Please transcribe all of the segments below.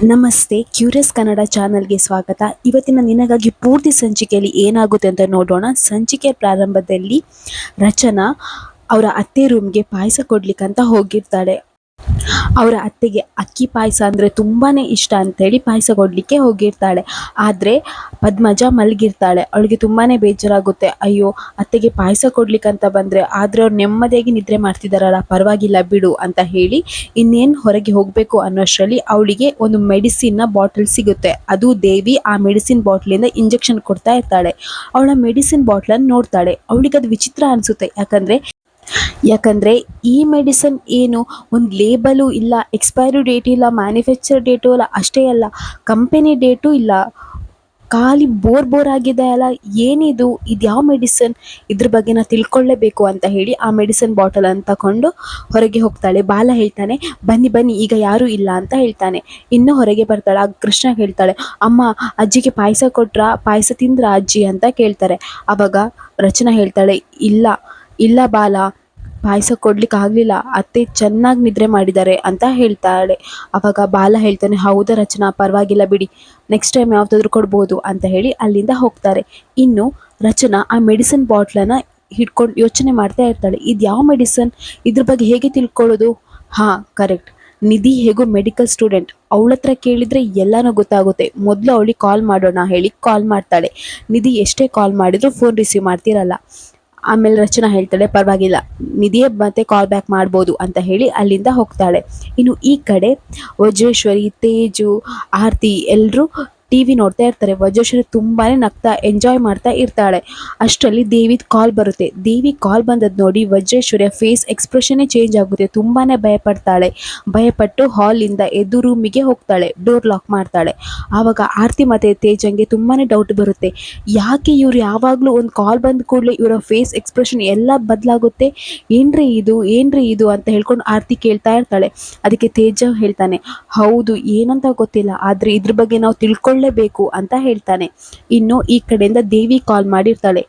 ನಮಸ್ತೆ, ಕ್ಯೂರಿಯಸ್ ಕನ್ನಡ ಚಾನಲ್ಗೆ ಸ್ವಾಗತ. ಇವತ್ತಿನ ನಿನಗಾಗಿ ಪೂರ್ತಿ ಸಂಚಿಕೆಯಲ್ಲಿ ಏನಾಗುತ್ತೆ ಅಂತ ನೋಡೋಣ. ಸಂಚಿಕೆ ಪ್ರಾರಂಭದಲ್ಲಿ ರಚನಾ ಅವರ ಅತ್ತೆ ರೂಮ್ಗೆ ಪಾಯಸ ಕೊಡ್ಲಿಕ್ಕಂತ ಹೋಗಿರ್ತಾಳೆ. ಅವರ ಅತ್ತೆಗೆ ಅಕ್ಕಿ ಪಾಯಸ ಅಂದರೆ ತುಂಬಾ ಇಷ್ಟ ಅಂಥೇಳಿ ಪಾಯಸ ಕೊಡಲಿಕ್ಕೆ ಹೋಗಿರ್ತಾಳೆ. ಆದರೆ ಪದ್ಮಜ ಮಲಗಿರ್ತಾಳೆ. ಅವಳಿಗೆ ತುಂಬಾ ಬೇಜಾರಾಗುತ್ತೆ. ಅಯ್ಯೋ, ಅತ್ತೆಗೆ ಪಾಯಸ ಕೊಡ್ಲಿಕ್ಕಂತ ಬಂದರೆ ಆದರೆ ಅವ್ರು ನೆಮ್ಮದಿಯಾಗಿ ನಿದ್ರೆ ಮಾಡ್ತಿದ್ದಾರಲ್ಲ ಪರವಾಗಿಲ್ಲ ಬಿಡು ಅಂತ ಹೇಳಿ ಇನ್ನೇನು ಹೊರಗೆ ಹೋಗಬೇಕು ಅನ್ನೋಷ್ಟರಲ್ಲಿ ಅವಳಿಗೆ ಒಂದು ಮೆಡಿಸಿನ್ನ ಬಾಟಲ್ ಸಿಗುತ್ತೆ. ಅದು ದೇವಿ ಆ ಮೆಡಿಸಿನ್ ಬಾಟ್ಲಿಂದ ಇಂಜೆಕ್ಷನ್ ಕೊಡ್ತಾ ಇರ್ತಾಳೆ. ಅವಳ ಮೆಡಿಸಿನ್ ಬಾಟ್ಲನ್ನು ನೋಡ್ತಾಳೆ. ಅವಳಿಗೆ ಅದು ವಿಚಿತ್ರ ಅನಿಸುತ್ತೆ. ಯಾಕಂದರೆ ಯಾಕಂದರೆ ಈ ಮೆಡಿಸನ್ ಏನು ಒಂದು ಲೇಬಲು ಇಲ್ಲ ಎಕ್ಸ್ಪೈರಿ ಡೇಟ್ ಇಲ್ಲ ಮ್ಯಾನುಫ್ಯಾಕ್ಚರ್ ಡೇಟು ಇಲ್ಲ, ಅಷ್ಟೇ ಅಲ್ಲ ಕಂಪೆನಿ ಡೇಟು ಇಲ್ಲ. ಖಾಲಿ ಬೋರ್ ಬೋರ್ ಆಗಿದೆ ಅಲ್ಲ, ಏನಿದು, ಇದು ಯಾವ ಮೆಡಿಸನ್ ಇದ್ರ ಬಗ್ಗೆ ನಾ ತಿಳ್ಕೊಳ್ಳೇಬೇಕು ಅಂತ ಹೇಳಿ ಆ ಮೆಡಿಸನ್ ಬಾಟಲನ್ನು ತಗೊಂಡು ಹೊರಗೆ ಹೋಗ್ತಾಳೆ. ಬಾಲ ಹೇಳ್ತಾನೆ, ಬನ್ನಿ ಬನ್ನಿ, ಈಗ ಯಾರೂ ಇಲ್ಲ ಅಂತ ಹೇಳ್ತಾನೆ. ಇನ್ನು ಹೊರಗೆ ಬರ್ತಾಳೆ. ಆಗ ಕೃಷ್ಣ ಹೇಳ್ತಾಳೆ, ಅಮ್ಮ, ಅಜ್ಜಿಗೆ ಪಾಯಸ ಕೊಟ್ರಾ? ಪಾಯಸ ತಿಂದ್ರ ಅಜ್ಜಿ? ಅಂತ ಕೇಳ್ತಾರೆ. ಆವಾಗ ರಚನಾ ಹೇಳ್ತಾಳೆ, ಇಲ್ಲ ಇಲ್ಲ ಬಾಲ ಪಾಯಸ ಕೊಡ್ಲಿಕ್ಕೆ ಆಗಲಿಲ್ಲ. ಅತ್ತೆ ಚೆನ್ನಾಗಿ ನಿದ್ರೆ ಮಾಡಿದ್ದಾರೆ ಅಂತ ಹೇಳ್ತಾಳೆ. ಅವಾಗ ಬಾಲ ಹೇಳ್ತಾನೆ, ಹೌದಾ ರಚನಾ, ಪರವಾಗಿಲ್ಲ ಬಿಡಿ. ನೆಕ್ಸ್ಟ್ ಟೈಮ್ ಯಾವುದಾದ್ರೂ ಕೊಡ್ಬೋದು ಅಂತ ಹೇಳಿ ಅಲ್ಲಿಂದ ಹೋಗ್ತಾರೆ. ಇನ್ನು ರಚನಾ ಆ ಮೆಡಿಸಿನ್ ಬಾಟ್ಲನ್ನು ಹಿಡ್ಕೊಂಡು ಯೋಚನೆ ಮಾಡ್ತಾ ಇರ್ತಾಳೆ. ಇದು ಯಾವ ಮೆಡಿಸನ್ ಇದ್ರ ಬಗ್ಗೆ ಹೇಗೆ ತಿಳ್ಕೊಳ್ಳೋದು? ಹಾಂ ಕರೆಕ್ಟ್ ನಿಧಿ ಹೇಗೋ ಮೆಡಿಕಲ್ ಸ್ಟೂಡೆಂಟ್ ಅವಳ ಹತ್ರ ಕೇಳಿದರೆ ಎಲ್ಲನೂ ಗೊತ್ತಾಗುತ್ತೆ. ಮೊದಲು ಅವಳಿಗೆ ಕಾಲ್ ಮಾಡೋಣ ಹೇಳಿ ಕಾಲ್ ಮಾಡ್ತಾಳೆ. ನಿಧಿ ಎಷ್ಟೇ ಕಾಲ್ ಮಾಡಿದರೂ ಫೋನ್ ರಿಸೀವ್ ಮಾಡ್ತಿರಲ್ಲ. ಆಮೇಲೆ ರಚನಾ ಹೇಳ್ತಾಳೆ, ಪರವಾಗಿಲ್ಲ, ನಿಧಿಯ ಮತ್ತೆ ಕಾಲ್ ಬ್ಯಾಕ್ ಮಾಡ್ಬೋದು ಅಂತ ಹೇಳಿ ಅಲ್ಲಿಂದ ಹೋಗ್ತಾಳೆ. ಇನ್ನು ಈ ಕಡೆ ವಜ್ರೇಶ್ವರಿ, ತೇಜು, ಆರತಿ ಎಲ್ಲರೂ ಟಿ ವಿ ನೋಡ್ತಾ ಇರ್ತಾರೆ. ವಜ್ರೇಶ್ವರಿ ತುಂಬಾ ನಗ್ತಾ ಎಂಜಾಯ್ ಮಾಡ್ತಾ ಇರ್ತಾಳೆ. ಅಷ್ಟರಲ್ಲಿ ದೇವಿದ್ ಕಾಲ್ ಬರುತ್ತೆ. ದೇವಿ ಕಾಲ್ ಬಂದದ್ದು ನೋಡಿ ವಜ್ರೇಶ್ವರಿಯ ಫೇಸ್ ಎಕ್ಸ್ಪ್ರೆಷನ್ನೇ ಚೇಂಜ್ ಆಗುತ್ತೆ. ತುಂಬಾ ಭಯಪಡ್ತಾಳೆ. ಭಯಪಟ್ಟು ಹಾಲಿಂದ ಎದ್ದು ರೂಮಿಗೆ ಹೋಗ್ತಾಳೆ. ಡೋರ್ ಲಾಕ್ ಮಾಡ್ತಾಳೆ. ಆವಾಗ ಆರತಿ ಮತ್ತೆ ತೇಜಂಗೆ ತುಂಬಾ ಡೌಟ್ ಬರುತ್ತೆ. ಯಾಕೆ ಇವ್ರು ಯಾವಾಗಲೂ ಒಂದು ಕಾಲ್ ಬಂದ ಕೂಡಲೇ ಇವರ ಫೇಸ್ ಎಕ್ಸ್ಪ್ರೆಷನ್ ಎಲ್ಲ ಬದಲಾಗುತ್ತೆ? ಏನ್ರಿ ಇದು? ಏನ್ರಿ ಇದು? ಅಂತ ಹೇಳ್ಕೊಂಡು ಆರತಿ ಕೇಳ್ತಾ ಇರ್ತಾಳೆ. ಅದಕ್ಕೆ ತೇಜ ಹೇಳ್ತಾನೆ, ಹೌದು, ಏನಂತ ಗೊತ್ತಿಲ್ಲ. ಆದರೆ ಇದ್ರ ಬಗ್ಗೆ ನಾವು ತಿಳ್ಕೊಳ್ಳೇಬೇಕು ಅಂತ ಹೇಳ್ತಾನೆ. ಇನ್ನು ಈ ಕಡೆಯಿಂದ ದೇವಿ ಕಾಲ್ ಮಾಡಿರ್ತಾಳೆ.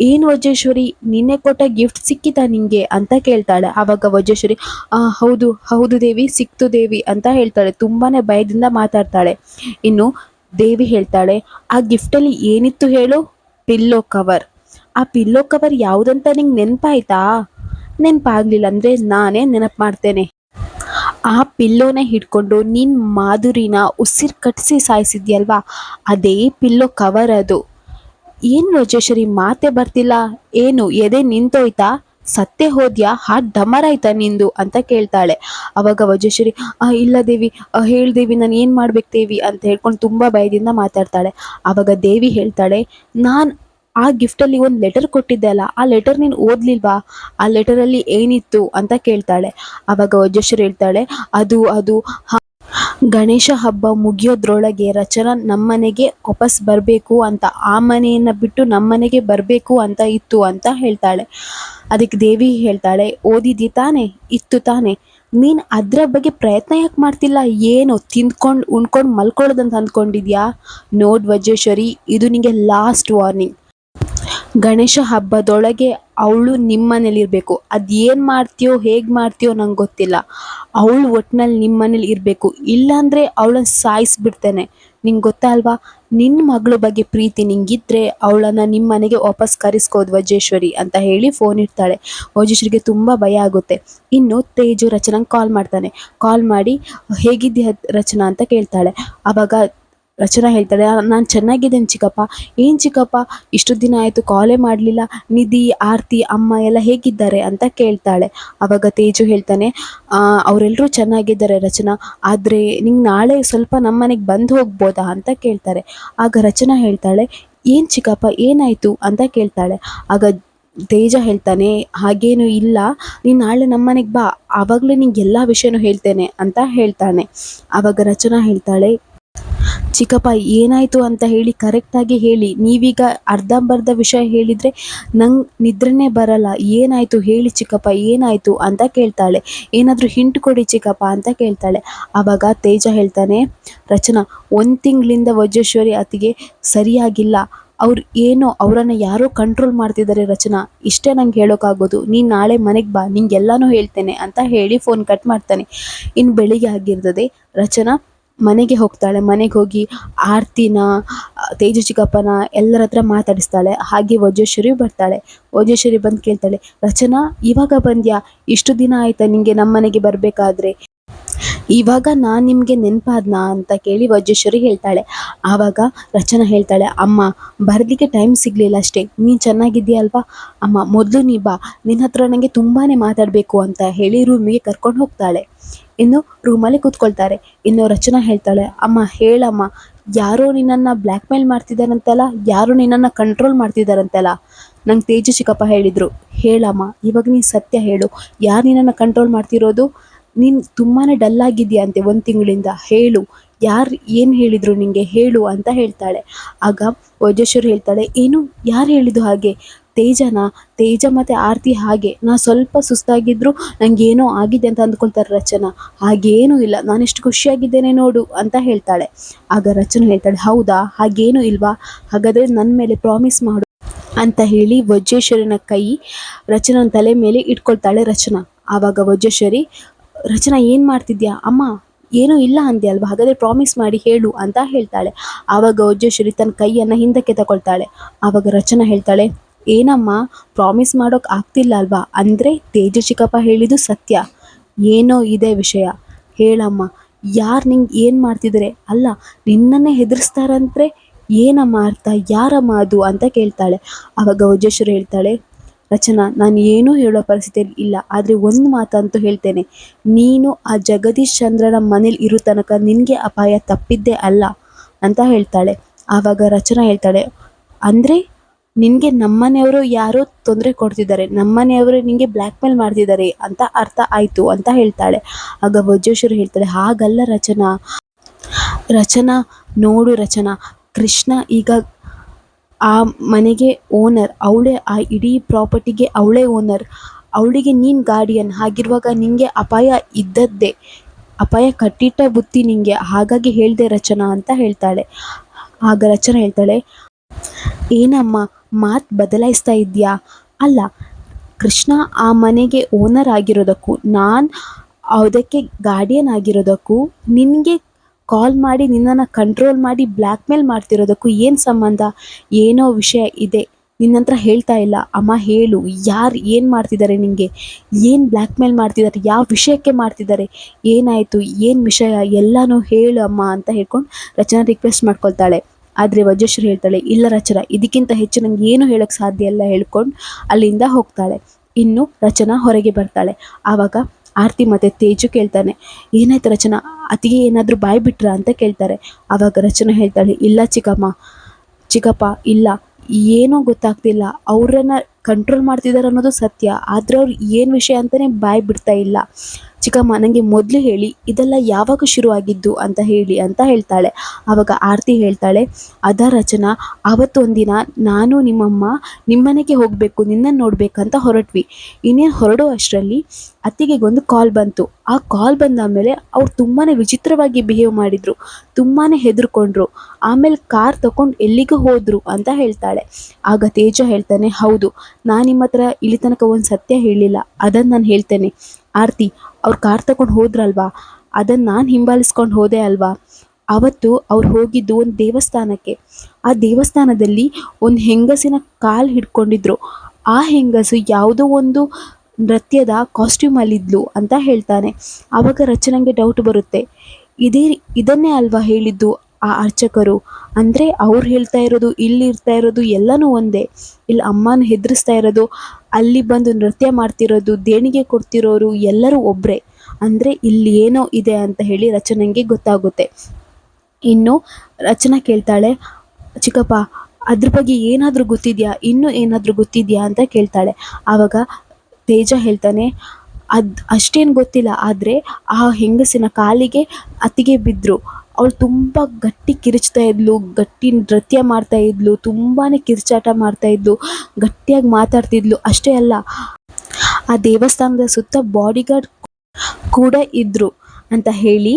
ಏನು ವಜ್ರೇಶ್ವರಿ, ನಿನ್ನೆ ಕೊಟ್ಟ ಗಿಫ್ಟ್ ಸಿಕ್ಕಿತಾ ನಿಂಗೆ? ಅಂತ ಕೇಳ್ತಾಳೆ. ಆವಾಗ ವಜ್ರೇಶ್ವರಿ, ಆ, ಹೌದು ಹೌದು ದೇವಿ, ಸಿಕ್ತು ದೇವಿ ಅಂತ ಹೇಳ್ತಾಳೆ. ತುಂಬಾನೇ ಭಯದಿಂದ ಮಾತಾಡ್ತಾಳೆ. ಇನ್ನು ದೇವಿ ಹೇಳ್ತಾಳೆ, ಆ ಗಿಫ್ಟಲ್ಲಿ ಏನಿತ್ತು ಹೇಳು? ಪಿಲ್ಲೋ ಕವರ್ ಆ ಪಿಲ್ಲೋ ಕವರ್ ಯಾವುದಂತ ನಿಂಗೆ ನೆನಪಾಯ್ತಾ? ನೆನಪಾಗ್ಲಿಲ್ಲ, ಅಂದರೆ ನಾನೇ ನೆನಪು ಮಾಡ್ತೇನೆ. ಆ ಪಿಲ್ಲೋನ ಹಿಡ್ಕೊಂಡು ನಿನ್ನ ಮಾಧುರಿನ ಉಸಿರು ಕಟ್ಟಿಸಿ ಸಾಯಿಸಿದ್ಯಲ್ವಾ? ಅದೇ ಪಿಲ್ಲೋ ಕವರ್ ಅದು. ಏನು ರಾಜೇಶ್ವರಿ ಮಾತೆ ಬರ್ತಿಲ್ಲ. ಏನು ಎದೆ ನಿಂತೋಯ್ತಾ? ಸತ್ತೇ ಹೋದ್ಯಾ? ಹಾಟ್ ಡಮರಾಯ್ತಾ ನಿಂದು? ಅಂತ ಕೇಳ್ತಾಳೆ. ಅವಾಗ ವಜೇಶ್ವರಿ ಇಲ್ಲ ದೇವಿ ಆ, ಹೇಳ್ ದೇವಿ ನಾನು ಏನು ಮಾಡ್ಬೇಕು ದೇವಿ? ಅಂತ ಹೇಳ್ಕೊಂಡು ತುಂಬ ಭಯದಿಂದ ಮಾತಾಡ್ತಾಳೆ. ಆವಾಗ ದೇವಿ ಹೇಳ್ತಾಳೆ ನಾನು ಆ ಗಿಫ್ಟಲ್ಲಿ ಒಂದು ಲೆಟರ್ ಕೊಟ್ಟಿದ್ದೆ ಅಲ್ಲ, ಆ ಲೆಟರ್ ನೀನು ಓದ್ಲಿಲ್ವಾ? ಆ ಲೆಟರಲ್ಲಿ ಏನಿತ್ತು ಅಂತ ಕೇಳ್ತಾಳೆ. ಆವಾಗ ವಜ್ರೇಶ್ವರಿ ಹೇಳ್ತಾಳೆ, ಅದು ಅದು ಗಣೇಶ ಹಬ್ಬ ಮುಗಿಯೋದ್ರೊಳಗೆ ರಚನಾ ನಮ್ಮನೆಗೆ ವಾಪಸ್ ಬರಬೇಕು ಅಂತ, ಆ ಮನೆಯನ್ನು ಬಿಟ್ಟು ನಮ್ಮನೆಗೆ ಬರಬೇಕು ಅಂತ ಇತ್ತು ಅಂತ ಹೇಳ್ತಾಳೆ. ಅದಕ್ಕೆ ದೇವಿ ಹೇಳ್ತಾಳೆ ಓದಿದಿ ತಾನೆ? ಇತ್ತು ತಾನೆ. ನೀನು ಅದರ ಬಗ್ಗೆ ಪ್ರಯತ್ನ ಯಾಕೆ ಮಾಡ್ತಿಲ್ಲ? ಏನು, ತಿಂದ್ಕೊಂಡು, ಉಣ್ಕೊಂಡು ಮಲ್ಕೊಳ್ಳೋದಂತ ಅಂದ್ಕೊಂಡಿದ್ಯಾ? ನೋಡ್ ವಜ್ರೇಶ್ವರಿ, ಇದು ನಿಮಗೆ ಲಾಸ್ಟ್ ವಾರ್ನಿಂಗ್ ಗಣೇಶ ಹಬ್ಬದೊಳಗೆ ಅವಳು ನಿಮ್ಮನೇಲಿರಬೇಕು. ಅದು ಏನು ಮಾಡ್ತೀಯೋ, ಹೇಗೆ ಮಾಡ್ತೀಯೋ ನಂಗೆ ಗೊತ್ತಿಲ್ಲ. ಅವಳು ಒಟ್ಟಿನಲ್ಲಿ ನಿಮ್ಮನೇಲಿ ಇರಬೇಕು. ಇಲ್ಲಾಂದರೆ ಅವಳನ್ನ ಸಾಯಿಸ್ಬಿಡ್ತೇನೆ. ನಿಂಗೆ ಗೊತ್ತಾ ಅಲ್ವಾ? ನಿನ್ನ ಮಗಳ ಬಗ್ಗೆ ಪ್ರೀತಿ ನಿಂಗಿದ್ರೆ ಅವಳನ್ನು ನಿಮ್ಮ ಮನೆಗೆ ವಾಪಸ್ ಕರೆಸ್ಕೋದು ವಜೇಶ್ವರಿ ಅಂತ ಹೇಳಿ ಫೋನ್ ಇಡ್ತಾಳೆ. ವಜೇಶ್ವರಿಗೆ ತುಂಬ ಭಯ ಆಗುತ್ತೆ. ಇನ್ನು ತೇಜು ರಚನಾಂಗೆ ಕಾಲ್ ಮಾಡ್ತಾನೆ. ಕಾಲ್ ಮಾಡಿ ಹೇಗಿದ್ದೀಯ ರಚನಾ? ಅಂತ ಕೇಳ್ತಾಳೆ. ಆವಾಗ ರಚನಾ ಹೇಳ್ತಾಳೆ ನಾನು ಚೆನ್ನಾಗಿದ್ದೇನೆ ಚಿಕ್ಕಪ್ಪ. ಏನು ಚಿಕ್ಕಪ್ಪ? ಇಷ್ಟು ದಿನ ಆಯಿತು ಕಾಲೇ ಮಾಡಲಿಲ್ಲ. ನಿಧಿ, ಆರತಿ, ಅಮ್ಮ ಎಲ್ಲ ಹೇಗಿದ್ದಾರೆ ಅಂತ ಕೇಳ್ತಾಳೆ. ಆವಾಗ ತೇಜು ಹೇಳ್ತಾನೆ ಅವರೆಲ್ಲರೂ ಚೆನ್ನಾಗಿದ್ದಾರೆ ರಚನಾ. ಆದರೆ ನಿಂಗೆ ನಾಳೆ ಸ್ವಲ್ಪ ನಮ್ಮನೆಗೆ ಬಂದು ಹೋಗ್ಬೋದಾ? ಅಂತ ಕೇಳ್ತಾರೆ. ಆಗ ರಚನಾ ಹೇಳ್ತಾಳೆ, ಏನು ಚಿಕ್ಕಪ್ಪ? ಏನಾಯಿತು? ಅಂತ ಕೇಳ್ತಾಳೆ. ಆಗ ತೇಜ ಹೇಳ್ತಾನೆ, ಹಾಗೇನು ಇಲ್ಲ. ನೀನು ನಾಳೆ ನಮ್ಮನೆಗೆ ಬಾ. ಆವಾಗಲೇ ನಿಂಗೆ ಎಲ್ಲ ವಿಷಯನೂ ಹೇಳ್ತೇನೆ ಅಂತ ಹೇಳ್ತಾನೆ. ಆವಾಗ ರಚನಾ ಹೇಳ್ತಾಳೆ ಚಿಕ್ಕಪ್ಪ, ಏನಾಯಿತು ಅಂತ ಹೇಳಿ ಕರೆಕ್ಟಾಗಿ ಹೇಳಿ. ನೀವೀಗ ಅರ್ಧಂಬರ್ಧ ವಿಷಯ ಹೇಳಿದರೆ ನಂಗೆ ನಿದ್ರೆನೇ ಬರಲ್ಲ. ಏನಾಯಿತು ಹೇಳಿ ಚಿಕ್ಕಪ್ಪ, ಏನಾಯಿತು ಅಂತ ಕೇಳ್ತಾಳೆ. ಏನಾದರೂ ಹಿಂಟ್ ಕೊಡಿ ಚಿಕ್ಕಪ್ಪ ಅಂತ ಕೇಳ್ತಾಳೆ. ಆವಾಗ ತೇಜ ಹೇಳ್ತಾನೆ, ರಚನಾ, ಒಂದು ತಿಂಗಳಿಂದ ವಜ್ರೇಶ್ವರಿ ಆತಿಗೆ ಸರಿಯಾಗಿಲ್ಲ. ಅವ್ರು ಏನೋ ಅವರನ್ನು ಯಾರೋ ಕಂಟ್ರೋಲ್ ಮಾಡ್ತಿದ್ದಾರೆ ರಚನಾ. ಇಷ್ಟೇ ನಂಗೆ ಹೇಳೋಕ್ಕಾಗೋದು ನೀನು ನಾಳೆ ಮನೆಗೆ ಬಾ. ನಿಂಗೆಲ್ಲನೂ ಹೇಳ್ತೇನೆ ಅಂತ ಹೇಳಿ ಫೋನ್ ಕಟ್ ಮಾಡ್ತಾನೆ. ಇನ್ನು ಬೆಳಿಗ್ಗೆ ಆಗಿರ್ತದೆ. ರಚನಾ ಮನೆಗೆ ಹೋಗ್ತಾಳೆ, ಮನೆಗೆ ಹೋಗಿ ಆರ್ತಿನ ತೇಜು ಚಿಕ್ಕಪ್ಪನ ಎಲ್ಲರ ಹತ್ರ ಮಾತಾಡಿಸ್ತಾಳೆ. ಹಾಗೆ ವಜ್ರೇಶ್ವರಿ ಬರ್ತಾಳೆ. ವಜ್ರೇಶ್ವರಿ ಬಂದು ಕೇಳ್ತಾಳೆ, ರಚನಾ, ಇವಾಗ ಬಂದ್ಯಾ? ಇಷ್ಟು ದಿನ ಆಯ್ತಾ ನಮ್ಮ ನಮ್ಮನೆಗೆ ಬರಬೇಕಾದ್ರೆ? ಇವಾಗ ನಾನು ನಿಮಗೆ ನೆನಪಾದ್ನ ಅಂತ ಕೇಳಿ ವಜ್ರೇಶ್ವರಿ ಹೇಳ್ತಾಳೆ. ಆವಾಗ ರಚನಾ ಹೇಳ್ತಾಳೆ, ಅಮ್ಮ, ಬರಲಿಕ್ಕೆ ಟೈಮ್ ಸಿಗಲಿಲ್ಲ ಅಷ್ಟೇ. ನೀನು ಚೆನ್ನಾಗಿದ್ದೀಯಲ್ವಾ? ಅಮ್ಮ, ಮೊದಲು ನೀ ಬಾ. ನಿನ್ನ ಹತ್ರ ನನಗೆ ತುಂಬಾ ಮಾತಾಡಬೇಕು ಅಂತ ಹೇಳಿ ರೂಮಿಗೆ ಕರ್ಕೊಂಡು ಹೋಗ್ತಾಳೆ. ಇನ್ನು ರೂಮಲ್ಲಿ ಕೂತ್ಕೊಳ್ತಾರೆ. ಇನ್ನು ರಚನಾ ಹೇಳ್ತಾಳೆ, ಅಮ್ಮ, ಹೇಳಮ್ಮ, ಯಾರೋ ನಿನ್ನನ್ನು ಬ್ಲ್ಯಾಕ್ ಮೇಲ್ ಮಾಡ್ತಿದ್ದಾರಂತೆಲ್ಲ ಯಾರೋ ನಿನ್ನನ್ನು ಕಂಟ್ರೋಲ್ ಮಾಡ್ತಿದ್ದಾರಂತೆಲ್ಲ ನಂಗೆ ತೇಜು ಚಿಕ್ಕಪ್ಪ ಹೇಳಿದರು, ಹೇಳಮ್ಮ, ಇವಾಗ ನೀನು ಸತ್ಯ ಹೇಳು. ಯಾರು ನಿನ್ನನ್ನು ಕಂಟ್ರೋಲ್ ಮಾಡ್ತಿರೋದು? ನೀನು ತುಂಬಾನೇ ಡಲ್ ಆಗಿದೆಯಾ ಅಂತೆ ಒಂದು ತಿಂಗಳಿಂದ? ಹೇಳು. ಯಾರು ಏನು ಹೇಳಿದರು ನಿನಗೆ ಹೇಳು ಅಂತ ಹೇಳ್ತಾಳೆ. ಆಗ ವಜ್ರೇಶ್ವರಿ ಹೇಳ್ತಾಳೆ, ಏನು? ಯಾರು ಹೇಳಿದ್ದು ಹಾಗೆ? ತೇಜನ? ತೇಜ ಮತ್ತು ಆರತಿ ಹಾಗೆ? ನಾ ಸ್ವಲ್ಪ ಸುಸ್ತಾಗಿದ್ರು ನಂಗೆ ಏನೋ ಆಗಿದೆ ಅಂತ ಅಂದ್ಕೊಳ್ತಾರೆ ರಚನಾ. ಹಾಗೇನೂ ಇಲ್ಲ. ನಾನೆಷ್ಟು ಖುಷಿಯಾಗಿದ್ದೇನೆ ನೋಡು ಅಂತ ಹೇಳ್ತಾಳೆ. ಆಗ ರಚನಾ ಹೇಳ್ತಾಳೆ, ಹೌದಾ? ಹಾಗೇನೂ ಇಲ್ವಾ? ಹಾಗಾದರೆ ನನ್ನ ಮೇಲೆ ಪ್ರಾಮಿಸ್ ಮಾಡು ಅಂತ ಹೇಳಿ ವಜ್ರೇಶ್ವರಿನ ಕೈ ರಚನನ ತಲೆ ಮೇಲೆ ಇಟ್ಕೊಳ್ತಾಳೆ ರಚನಾ. ಆವಾಗ ವಜ್ರೇಶ್ವರಿ ರಚನಾ ಏನು ಮಾಡ್ತಿದ್ಯಾ? ಅಮ್ಮ, ಏನೂ ಇಲ್ಲ ಅಂದೆ ಅಲ್ವಾ? ಹಾಗಾದರೆ ಪ್ರಾಮಿಸ್ ಮಾಡಿ ಹೇಳು ಅಂತ ಹೇಳ್ತಾಳೆ. ಆವಾಗ ವಜ್ರೇಶ್ವರಿ ತನ್ನ ಕೈಯನ್ನು ಹಿಂದಕ್ಕೆ ತಗೊಳ್ತಾಳೆ. ಆವಾಗ ರಚನಾ ಹೇಳ್ತಾಳೆ, ಏನಮ್ಮ ಪ್ರಾಮಿಸ್ ಮಾಡೋಕೆ ಆಗ್ತಿಲ್ಲ ಅಲ್ವಾ? ಅಂದರೆ ತೇಜು ಚಿಕ್ಕಪ್ಪ ಹೇಳಿದ್ದು ಸತ್ಯ. ಏನೋ ಇದೆ ವಿಷಯ. ಹೇಳಮ್ಮ, ಯಾರು ನಿಂಗೆ ಏನು ಮಾಡ್ತಿದ್ದಾರೆ ಅಲ್ಲ, ನಿನ್ನನ್ನೇ ಹೆದರಿಸ್ತಾರಂದ್ರೆ ಏನಮ್ಮ ಅರ್ಥ? ಯಾರಮ್ಮ ಅದು? ಅಂತ ಕೇಳ್ತಾಳೆ. ಆವಾಗ ವಜ್ರೇಶ್ವರಿ ಹೇಳ್ತಾಳೆ ರಚನಾ, ನಾನು ಏನೂ ಹೇಳೋ ಪರಿಸ್ಥಿತಿಯಲ್ಲಿ ಇಲ್ಲ, ಆದರೆ ಒಂದು ಮಾತಂತೂ ಹೇಳ್ತೇನೆ. ನೀನು ಆ ಜಗದೀಶ್ ಚಂದ್ರನ ಮನೇಲಿ ಇರೋ ತನಕ ನಿನಗೆ ಅಪಾಯ ತಪ್ಪಿದ್ದೇ ಅಲ್ಲ ಅಂತ ಹೇಳ್ತಾಳೆ. ಆವಾಗ ರಚನಾ ಹೇಳ್ತಾಳೆ, ಅಂದರೆ ನಿನಗೆ ನಮ್ಮನೆಯವರು ಯಾರೋ ತೊಂದರೆ ಕೊಡ್ತಿದ್ದಾರೆ, ನಮ್ಮನೆಯವರು ನಿನಗೆ ಬ್ಲ್ಯಾಕ್ ಮೇಲ್ ಮಾಡ್ತಿದ್ದಾರೆ ಅಂತ ಅರ್ಥ ಆಯಿತು ಅಂತ ಹೇಳ್ತಾಳೆ. ಆಗ ವಜ್ರೇಶ್ವರಿ ಹೇಳ್ತಾಳೆ, ಹಾಗಲ್ಲ ರಚನಾ ರಚನಾ, ನೋಡು ರಚನಾ, ಕೃಷ್ಣ ಈಗ ಆ ಮನೆಗೆ ಓನರ್ ಅವಳೇ ಆ ಇಡೀ ಪ್ರಾಪರ್ಟಿಗೆ ಅವಳೇ ಓನರ್ ಅವಳಿಗೆ ನೀನು ಗಾರ್ಡಿಯನ್ ಹಾಗಿರುವಾಗ ನಿನಗೆ ಅಪಾಯ ಇದ್ದದ್ದೇ. ಅಪಾಯ ಕಟ್ಟಿಟ್ಟ ಬುತ್ತಿ ನಿನಗೆ ಹಾಗಾಗಿ ಹೇಳಿದೆ ರಚನಾ ಅಂತ ಹೇಳ್ತಾಳೆ. ಆಗ ರಚನಾ ಹೇಳ್ತಾಳೆ, ಏನಮ್ಮ, ಮಾತು ಬದಲಾಯಿಸ್ತಾ ಇದೆಯಾ ಅಲ್ಲ, ಕೃಷ್ಣ ಆ ಮನೆಗೆ ಓನರ್ ಆಗಿರೋದಕ್ಕೂ, ನಾನು ಅದಕ್ಕೆ ಗಾರ್ಡಿಯನ್ ಆಗಿರೋದಕ್ಕೂ, ನಿನಗೆ ಕಾಲ್ ಮಾಡಿ ನಿನ್ನನ್ನು ಕಂಟ್ರೋಲ್ ಮಾಡಿ ಬ್ಲ್ಯಾಕ್ ಮೇಲ್ ಮಾಡ್ತಿರೋದಕ್ಕೂ ಏನು ಸಂಬಂಧ? ಏನೋ ವಿಷಯ ಇದೆ. ನಿನ್ನತ್ರ ಹೇಳ್ತಾ ಇಲ್ಲ. ಅಮ್ಮ ಹೇಳು. ಯಾರು ಏನು ಮಾಡ್ತಿದ್ದಾರೆ ನಿನಗೆ ಏನು ಬ್ಲ್ಯಾಕ್ ಮೇಲ್ ಮಾಡ್ತಿದ್ದಾರೆ ಯಾವ ವಿಷಯಕ್ಕೆ ಮಾಡ್ತಿದ್ದಾರೆ ಏನಾಯಿತು? ಏನು ವಿಷಯ? ಎಲ್ಲನೂ ಹೇಳು ಅಮ್ಮ ಅಂತ ಹೇಳ್ಕೊಂಡು ರಚನಾ ರಿಕ್ವೆಸ್ಟ್ ಮಾಡ್ಕೊಳ್ತಾಳೆ. ಆದರೆ ವಜ್ರೇಶ್ವರಿ ಹೇಳ್ತಾಳೆ, ಇಲ್ಲ ರಚನಾ, ಇದಕ್ಕಿಂತ ಹೆಚ್ಚು ನಂಗೆ ಏನು ಹೇಳೋಕ್ಕೆ ಸಾಧ್ಯ ಇಲ್ಲ ಹೇಳ್ಕೊಂಡು ಅಲ್ಲಿಂದ ಹೋಗ್ತಾಳೆ. ಇನ್ನು ರಚನಾ ಹೊರಗೆ ಬರ್ತಾಳೆ. ಆವಾಗ ಆರತಿ ಮತ್ತು ತೇಜು ಕೇಳ್ತಾನೆ, ಏನಾಯ್ತು ರಚನಾ? ಅತಿಗೆ ಏನಾದರೂ ಬಾಯಿ ಬಿಟ್ರ? ಅಂತ ಕೇಳ್ತಾರೆ. ಆವಾಗ ರಚನಾ ಹೇಳ್ತಾಳೆ, ಇಲ್ಲ ಚಿಕ್ಕಮ್ಮ, ಚಿಕ್ಕಪ್ಪ, ಇಲ್ಲ. ಏನೂ ಗೊತ್ತಾಗ್ತಿಲ್ಲ. ಅವರನ್ನು ಕಂಟ್ರೋಲ್ ಮಾಡ್ತಿದ್ದಾರೆ ಅನ್ನೋದು ಸತ್ಯ. ಆದರೆ ಅವ್ರು ಏನು ವಿಷಯ ಅಂತಲೇ ಬಾಯಿ ಬಿಡ್ತಾ ಇಲ್ಲ. ಚಿಕ್ಕಮ್ಮ ನನಗೆ ಮೊದಲು ಹೇಳಿ, ಇದೆಲ್ಲ ಯಾವಾಗ ಶುರುವಾಗಿದ್ದು ಅಂತ ಹೇಳಿ ಅಂತ ಹೇಳ್ತಾಳೆ. ಆವಾಗ ಆರತಿ ಹೇಳ್ತಾಳೆ, ಅದ ರಚನಾ ಆವತ್ತೊಂದಿನ ನಾನು ನಿಮ್ಮಮ್ಮ ನಿಮ್ಮನೆಗೆ ಹೋಗಬೇಕು, ನಿನ್ನನ್ನು ನೋಡಬೇಕಂತ ಹೊರಟ್ವಿ. ಇನ್ನೇನು ಹೊರಡೋ ಅಷ್ಟರಲ್ಲಿ ಅತ್ತಿಗೆಗೊಂದು ಕಾಲ್ ಬಂತು. ಆ ಕಾಲ್ ಬಂದ ಬಂದಾದಮೇಲೆ ಅವ್ರು ತುಂಬಾ ವಿಚಿತ್ರವಾಗಿ ಬಿಹೇವ್ ಮಾಡಿದರು ತುಂಬಾ ಹೆದರ್ಕೊಂಡ್ರು. ಆಮೇಲೆ ಕಾರ್ ತಗೊಂಡು ಎಲ್ಲಿಗೆ ಹೋದರು ಅಂತ ಹೇಳ್ತಾಳೆ. ಆಗ ತೇಜ ಹೇಳ್ತಾನೆ, ಹೌದು, ನಾನು ನಿಮ್ಮ ಹತ್ರ ಇಲ್ಲಿ ತನಕ ಒಂದು ಸತ್ಯ ಹೇಳಿಲ್ಲ. ಅದನ್ನು ನಾನು ಹೇಳ್ತೇನೆ. ಆರತಿ, ಅವ್ರು ಕಾರ್ ತಗೊಂಡು ಹೋದ್ರಲ್ವಾ? ಅದನ್ನು ನಾನು ಹಿಂಬಾಲಿಸ್ಕೊಂಡು ಹೋದೆ ಅಲ್ವಾ? ಅವತ್ತು ಅವ್ರು ಹೋಗಿದ್ದು ಒಂದು ದೇವಸ್ಥಾನಕ್ಕೆ. ಆ ದೇವಸ್ಥಾನದಲ್ಲಿ ಒಂದು ಹೆಂಗಸಿನ ಕಾಲು ಹಿಡ್ಕೊಂಡಿದ್ರು. ಆ ಹೆಂಗಸು ಯಾವುದೋ ಒಂದು ನೃತ್ಯದ ಕಾಸ್ಟ್ಯೂಮಲ್ಲಿದ್ಲು ಅಂತ ಹೇಳ್ತಾನೆ. ಆವಾಗ ರಚನೆಗೆ ಡೌಟ್ ಬರುತ್ತೆ. ಇದೇ ಇದನ್ನೇ ಅಲ್ವಾ ಹೇಳಿದ್ದು? ಆ ಅರ್ಚಕರು. ಅಂದರೆ ಅವ್ರು ಹೇಳ್ತಾ ಇರೋದು, ಇಲ್ಲಿ ಇರ್ತಾ ಇರೋದು ಎಲ್ಲನೂ ಒಂದೇ. ಇಲ್ಲಿ ಅಮ್ಮನ ಹೆದರಿಸ್ತಾ ಇರೋದು, ಅಲ್ಲಿ ಬಂದು ನೃತ್ಯ ಮಾಡ್ತಿರೋದು, ದೇಣಿಗೆ ಕೊಡ್ತಿರೋರು ಎಲ್ಲರೂ ಒಬ್ಬರೇ ಅಂದರೆ ಇಲ್ಲಿ ಏನೋ ಇದೆ ಅಂತ ಹೇಳಿ ರಚನೆಗೆ ಗೊತ್ತಾಗುತ್ತೆ. ಇನ್ನು ರಚನಾ ಕೇಳ್ತಾಳೆ, ಚಿಕ್ಕಪ್ಪ, ಅದ್ರ ಬಗ್ಗೆ ಏನಾದರೂ ಗೊತ್ತಿದೆಯಾ? ಇನ್ನೂ ಏನಾದರೂ ಗೊತ್ತಿದೆಯಾ? ಅಂತ ಕೇಳ್ತಾಳೆ. ಆವಾಗ ತೇಜ ಹೇಳ್ತಾನೆ, ಅದು, ಅಷ್ಟೇನು ಗೊತ್ತಿಲ್ಲ. ಆದರೆ ಆ ಹೆಂಗಸಿನ ಕಾಲಿಗೆ ಅತ್ತಿಗೆ ಬಿದ್ದರು ಅವಳು ತುಂಬ ಗಟ್ಟಿ ಕಿರುಚ್ತಾ ಇದ್ಲು, ಗಟ್ಟಿ ನೃತ್ಯ ಮಾಡ್ತಾ ಇದ್ಲು ತುಂಬಾ ಕಿರ್ಚಾಟ ಮಾಡ್ತಾ ಇದ್ಲು, ಗಟ್ಟಿಯಾಗಿ ಮಾತಾಡ್ತಿದ್ಲು, ಅಷ್ಟೇ ಅಲ್ಲ, ಆ ದೇವಸ್ಥಾನದ ಸುತ್ತ ಬಾಡಿಗಾರ್ಡ್ ಕೂಡ ಇದ್ದರು ಅಂತ ಹೇಳಿ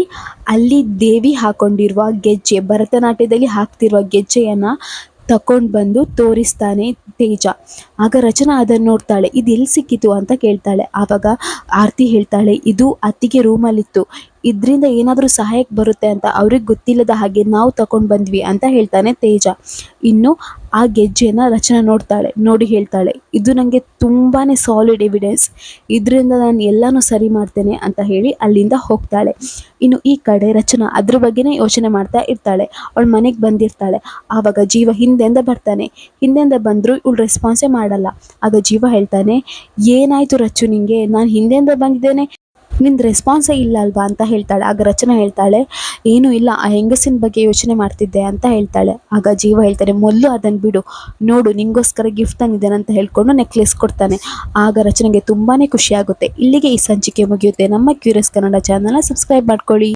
ಅಲ್ಲಿ ದೇವಿ ಹಾಕೊಂಡಿರುವ ಗೆಜ್ಜೆ, ಭರತನಾಟ್ಯದಲ್ಲಿ ಹಾಕ್ತಿರುವ ಗೆಜ್ಜೆಯನ್ನು ತಕೊಂಡು ಬಂದು ತೋರಿಸ್ತಾನೆ ತೇಜ. ಆಗ ರಚನಾ ಅದನ್ನು ನೋಡ್ತಾಳೆ, ಇದು ಎಲ್ಲಿ ಸಿಕ್ಕಿತು? ಅಂತ ಕೇಳ್ತಾಳೆ. ಆವಾಗ ಆರತಿ ಹೇಳ್ತಾಳೆ, ಇದು ಅತ್ತಿಗೆ ರೂಮಲ್ಲಿತ್ತು. ಇದರಿಂದ ಏನಾದರೂ ಸಹಾಯಕ್ಕೆ ಬರುತ್ತೆ ಅಂತ ಅವ್ರಿಗೆ ಗೊತ್ತಿಲ್ಲದ ಹಾಗೆ ನಾವು ತಗೊಂಡು ಬಂದ್ವಿ ಅಂತ ಹೇಳ್ತಾನೆ ತೇಜ. ಇನ್ನು ಆ ಗೆಜ್ಜೆನ ರಚನಾ ನೋಡ್ತಾಳೆ, ನೋಡಿ ಹೇಳ್ತಾಳೆ, ಇದು ನನಗೆ ತುಂಬಾ ಸಾಲಿಡ್ ಎವಿಡೆನ್ಸ್ ಇದರಿಂದ ನಾನು ಎಲ್ಲನೂ ಸರಿ ಮಾಡ್ತೇನೆ ಅಂತ ಹೇಳಿ ಅಲ್ಲಿಂದ ಹೋಗ್ತಾಳೆ. ಇನ್ನು ಈ ಕಡೆ ರಚನಾ ಅದ್ರ ಬಗ್ಗೆನೇ ಯೋಚನೆ ಮಾಡ್ತಾ ಇರ್ತಾಳೆ, ಅವಳು ಮನೆಗೆ ಬಂದಿರ್ತಾಳೆ. ಆವಾಗ ಜೀವ ಹಿಂದೆಂದ ಬರ್ತಾನೆ. ಹಿಂದೆಂದ ಬಂದರೂ ಇವಳು ರೆಸ್ಪಾನ್ಸೇ ಮಾಡಲ್ಲ. ಆಗ ಜೀವ ಹೇಳ್ತಾನೆ, ಏನಾಯಿತು ರಚ್ಚು ನಿಂಗೆ? ನಾನು ಹಿಂದೆಂದ ಬಂದಿದ್ದೇನೆ. ನಿಂದು ರೆಸ್ಪಾನ್ಸೇ ಇಲ್ಲ ಅಲ್ವಾ? ಅಂತ ಹೇಳ್ತಾಳೆ. ಆಗ ರಚನಾ ಹೇಳ್ತಾಳೆ, ಏನೂ ಇಲ್ಲ, ಆ ಹೆಂಗಸಿನ ಬಗ್ಗೆ ಯೋಚನೆ ಮಾಡ್ತಿದ್ದೆ ಅಂತ ಹೇಳ್ತಾಳೆ. ಆಗ ಜೀವ ಹೇಳ್ತಾನೆ, ಮೊದಲು ಅದನ್ನು ಬಿಡು. ನೋಡು, ನಿಂಗೋಸ್ಕರ ಗಿಫ್ಟ್ ತಂದಿದ್ದೇನೆ ಅಂತ ಹೇಳ್ಕೊಂಡು ನೆಕ್ಲೆಸ್ ಕೊಡ್ತಾನೆ. ಆಗ ರಚನೆಗೆ ತುಂಬಾ ಖುಷಿಯಾಗುತ್ತೆ ಇಲ್ಲಿಗೆ ಈ ಸಂಚಿಕೆ ಮುಗಿಯುತ್ತೆ. ನಮ್ಮ ಕ್ಯೂರಿಯಸ್ ಕನ್ನಡ ಚಾನಲ್ನ ಸಬ್ಸ್ಕ್ರೈಬ್ ಮಾಡ್ಕೊಳ್ಳಿ.